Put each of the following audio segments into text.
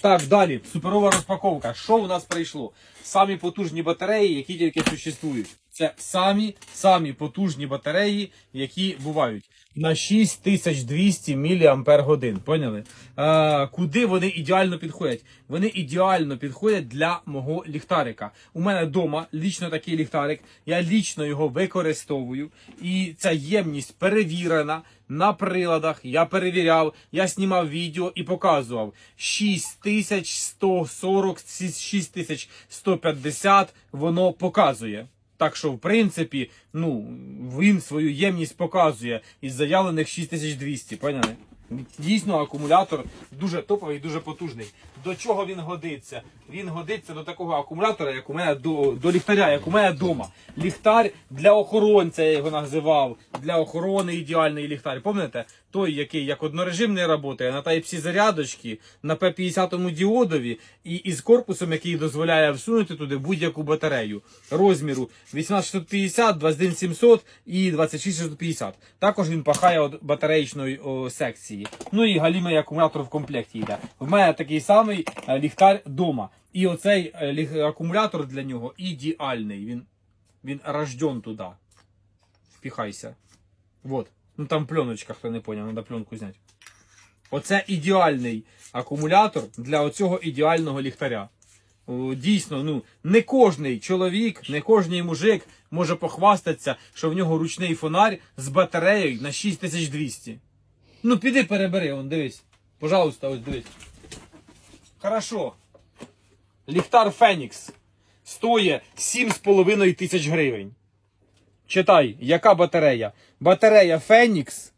Так, далі, суперова розпаковка. Що у нас прийшло? Самі потужні батареї, які тільки существують. Це самі самі потужні батареї, які бувають на 6200 мАч. Поняли? А, куди вони ідеально підходять? Вони ідеально підходять для мого ліхтарика. У мене вдома лічно такий ліхтарик. Я лічно його використовую. І ця ємність перевірена на приладах. Я перевіряв, я знімав відео і показував 6140, 6150 воно показує. Так що, в принципі, ну, він свою ємність показує із заявлених 6200, поняли? Дійсно, акумулятор дуже топовий дуже потужний. До чого він годиться? Він годиться до такого акумулятора, як у мене до, до ліхтаря, як у мене вдома. Ліхтар для охоронця, я його називав. Для охорони ідеальний ліхтар. Пам'ятаєте? Той, який як однорежимний працює, на Type-C зарядочки, на P50 діодові і із корпусом, який дозволяє всунути туди будь-яку батарею розміру 18650, 21700 і 26650. Також він пахає від батареїчної о, секції. Ну і галімий акумулятор в комплекті йде. В мене такий самий е, ліхтар вдома. І оцей е, акумулятор для нього ідеальний. Він, він рожден туди. Впіхайся. Вот. Ну там пленочка, хто не поняв, треба пленку зняти. Оце ідеальний акумулятор для оцього ідеального ліхтаря. Дійсно, ну не кожний чоловік, не кожний мужик може похвастатися, що в нього ручний фонарь з батареєю на 6200. Ну піди перебери, он дивись. Пожалуйста, ось дивись. Хорошо. Ліхтар Фенікс стоїть 7,5 тисяч гривень. Читай, яка батарея? Батарея Фенікс,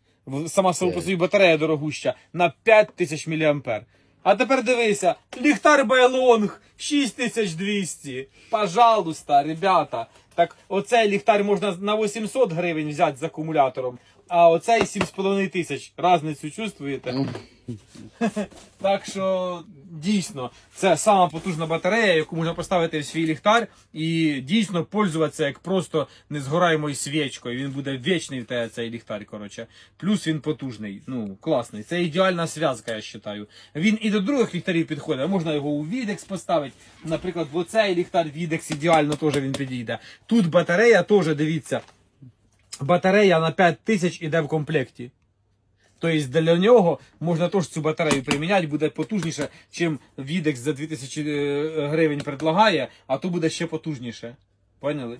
сама собі по собі батарея дорогуща, на 5000 мА. А тепер дивися, ліхтар Байлонг 6200. Пожалуйста, ребята. Так оцей ліхтар можна на 800 гривень взяти з акумулятором, а оцей 7,5 тисяч. Разницю чувствуєте? Так що дійсно це сама потужна батарея, яку можна поставити в свій ліхтар і дійсно пользуватися як просто незгораємою свічкою. Він буде вічний в цей ліхтар. Коротше. Плюс він потужний. Ну, класний. Це ідеальна зв'язка, я вважаю. Він і до других ліхтарів підходить. Можна його у Відекс поставити. Наприклад, в оцей ліхтар Відекс ідеально теж він підійде. Тут батарея теж дивіться. Батарея на 5000 іде в комплекті. Тобто для нього можна теж цю батарею приміняти, буде потужніше, чим Відекс за 2000 е, гривень предлагає, а то буде ще потужніше. Поняли?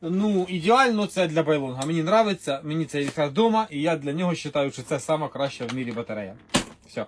Ну, ідеально це для байлонга. Мені подобається, мені це якраз вдома, і я для нього вважаю, що це найкраща в мірі батарея. Все.